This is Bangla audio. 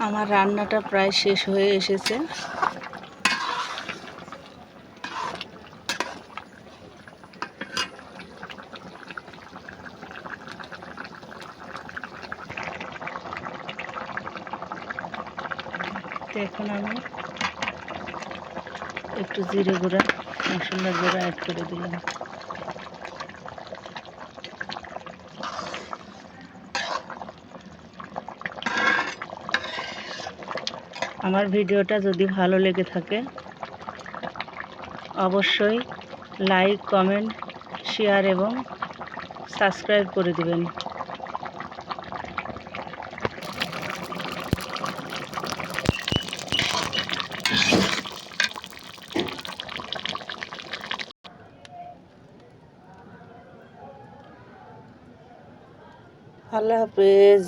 আমার রান্নাটা প্রায় শেষ হয়ে এসেছে। এখন আমি একটু জিরে গুঁড়া মশলা গুঁড়া অ্যাড করে দিলাম। আমার ভিডিওটা যদি ভালো লেগে থাকে, অবশ্যই লাইক কমেন্ট শেয়ার এবং সাবস্ক্রাইব করে দিবেন। আল্লাহ হাফেজ।